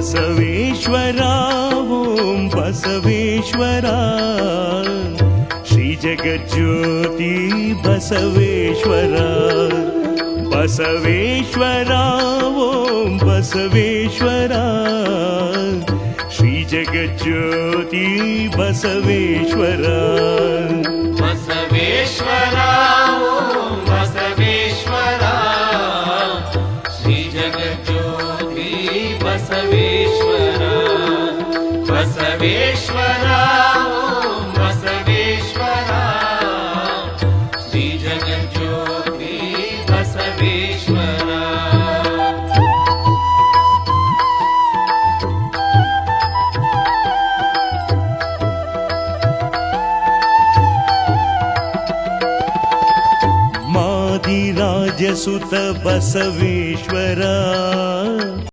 Basaveshwara Om Basaveshwara. श्रीजगज्योति Basaveshwara. Basaveshwara Om Basaveshwara. श्रीजगज्योति Basaveshwara Basaveshwara. Basaveshwara Basaveshwara. श्रीजगज्योति Basaveshwara. मादिराजसुत Basaveshwara